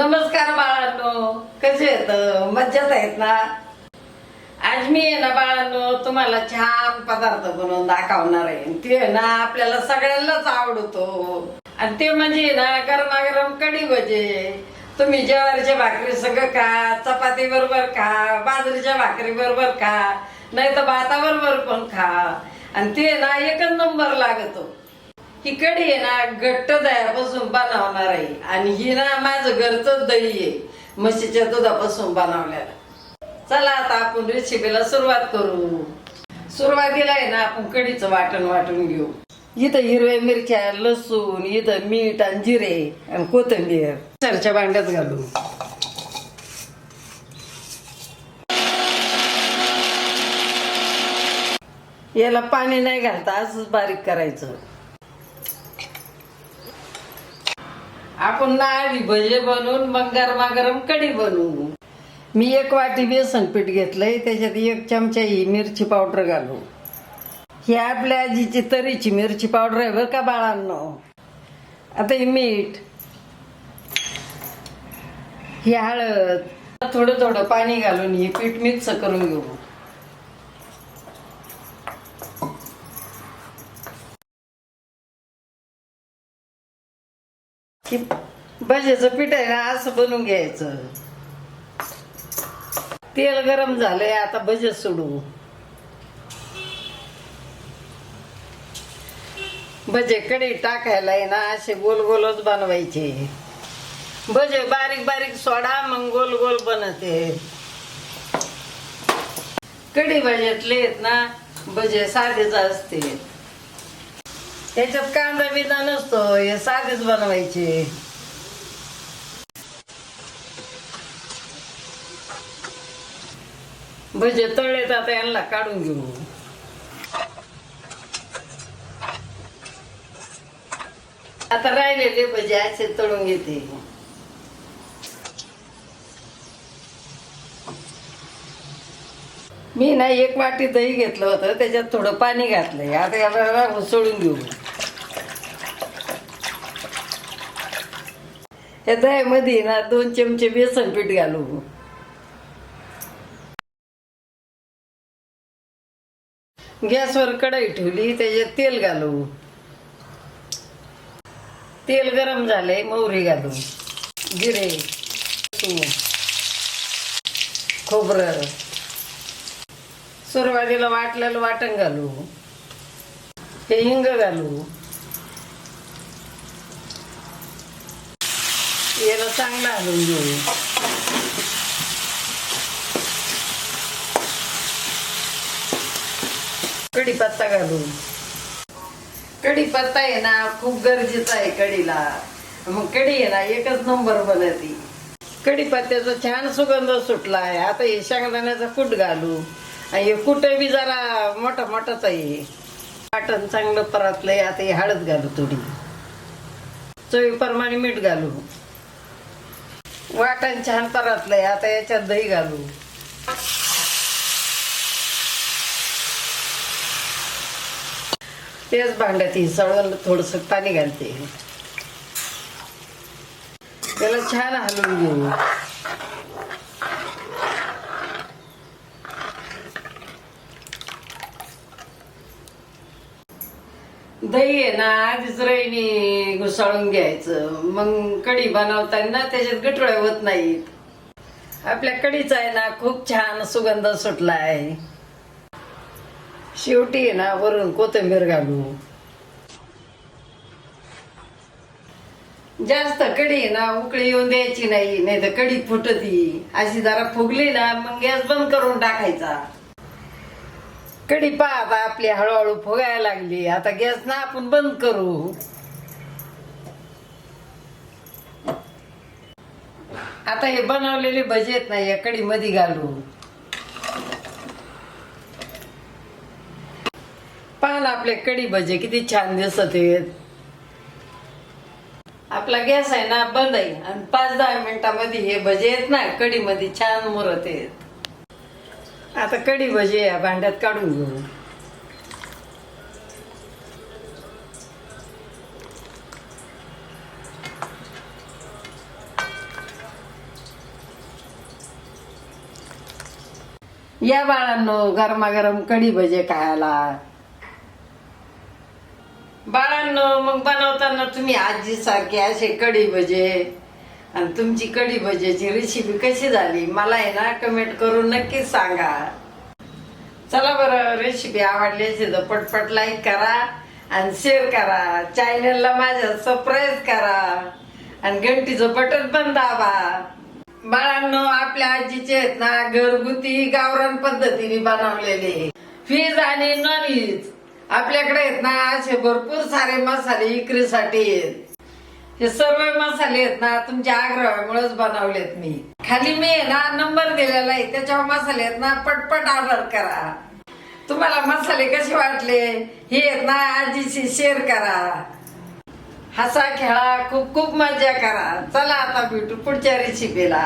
नमस्कार बाळांनो कसे येत मज्जाच आहेत ना? आज मी आहे ना बाळांनो तुम्हाला छान पदार्थ बनवून दाखवणार आहे. ते आहे ना आपल्याला सगळ्यांनाच आवडतो. आणि ते म्हणजे ना गरमागरम कढी भजे. तुम्ही ज्वारीच्या भाकरी सगळं खा चपाती बरोबर खा बाजरीच्या भाकरी बरोबर खा नाही तर भाताबरोबर पण खा. आणि ते ना एकच नंबर लागतो. ही कढी आहे ना घट्ट दह्यापासून बनवणार आहे. आणि ही ना माझं घरचं दही आहे. म्हशीच्या दुधापासून बनवलेलं. चला आता आपण रेसिपीला सुरुवात करू. सुरुवातीला आहे ना आपण कढीचं वाटण वाटून घेऊ. इथं हिरव्या मिरच्या लसूण इथं मीठ आणि जिरे आणि कोथिंबीर. सरच्या भांड्यात घालू याला पाणी नाही घालता असंच बारीक करायचं. आपण ना भजे बनवून मग गरमागरम कढी बनवू मी एक वाटी बेसन पीठ घेतलंय त्याच्यात एक चमचा ही मिरची पावडर घालू ही आपल्या आजीची तरीची मिरची पावडर आहे बरं का बाळांनो. आता ही मीठ ही हळद थोडं थोडं पाणी घालून हे पीठ मिक्स करून घेऊ. की भजेचं पीठ आहे ना असं बनवून घ्यायचं. तेल गरम झालंय आता भजे सोडू. भजे कढी टाकायला आहे ना असे गोल गोलच बनवायचे. भजे बारीक बारीक सोडा मग गोल गोल बनते. कढी भजेतले आहेत ना भजे साधेच असते. त्याच्यात कांदा बिंदा नसतो हे साधेच बनवायचे भजे तळलेत आता यांना काढून घेऊ आता राहिलेले भजे असे तळून घेते मी ना एक वाटी दही घेतलं होतं त्याच्यात थोडं पाणी घातलंय. आता याला उसळून घेऊ. या दह्यामध्ये ना दोन चमचे बेसन पीठ घालू. गॅसवर कढई ठेवली त्याच्यात तेल घालू. तेल गरम झाले मोहरी घालू. जिरे खोबरं. सुरुवातीला वाटलेलं वाटण घालू. हे हिंग घालू. याला चांगला हलवून घेऊ. कढीपत्ता घालू. कढीपत्ता आहे ना खूप गरजेचा आहे कढीला. मग कढी आहे ना एकच नंबर बनती. कढीपत्त्याचा छान सुगंध सुटला आहे आता हे शेंगदाण्याचा कुट घालू. आणि कुठे बी जरा मोठा मोठाच आहे. वाटण चांगलं परतलंय आता हे हळद घालू थोडी. चवीप्रमाणे मीठ घालू. वाटण छान परतलंय आता याच्यात दही घालू. तेच भांड्यात ही थोडस पाणी घालते. त्याला छान हलवून घेऊ. दही आहे ना आधीच रईने घुसाळून घ्यायचं. मग कढी बनवताना त्याच्यात गठोळ्या होत नाहीत. आपल्या कढीचा आहे ना खूप छान सुगंध सुटला आहे शेवटी आहे ना वरून कोथिंबीर घालू. जास्त कढी आहे ना उकळी येऊन द्यायची नाही नाही तर कढी फुटती. अशी जरा फुगली ना मग गॅस बंद करून टाकायचा. कढी पाहता आपली हळूहळू फुगायला लागली. आता गॅस ना आपण बंद करू. आता हे बनवलेले भजी आहेत ना या मध्ये घालू. पाहा ना आपले कडी भजे किती छान दिसत आहेत. आपला गॅस आहे ना बंद आहे. आणि पाच दहा मिनिटामध्ये हे भजे आहेत ना कडीमध्ये छान मुरत आहेत. आता कढी भजी या भांड्यात काढून घेऊ. या बाळांनो गरमागरम कढी भजे खायला. बाळांनो मग बनवताना तुम्ही आजी सारखे असे कढी भजे आणि तुमची कढी भजेची रेसिपी कशी झाली? मला आहे ना कमेंट करून नक्कीच सांगा. चला बरं रेसिपी आवडली असेल तर पटपट लाईक करा आणि शेअर करा. चॅनलला माझ्या सबस्क्राईब करा. आणि घंटीचं बटन पण दाबा. बाळांनो आपल्या आजीचे आहेत ना घरगुती गावरान पद्धतीने बनवलेले व्हेज आणि नॉन व्हेज आपल्याकडे आहेत ना असे भरपूर सारे मसाले विक्रीसाठी आहेत. हे सर्व मसाले आहेत ना तुमच्या आग्रहामुळेच बनवलेत मी. खाली मी ना नंबर दिलेला आहे त्याच्यावर मसाले आहेत ना पटपट ऑर्डर करा. तुम्हाला मसाले कसे वाटले हे आहेत ना आजीशी शेअर करा. हसा खेळा खूप खूप मजा करा. चला आता भेटू पुढच्या रेसिपीला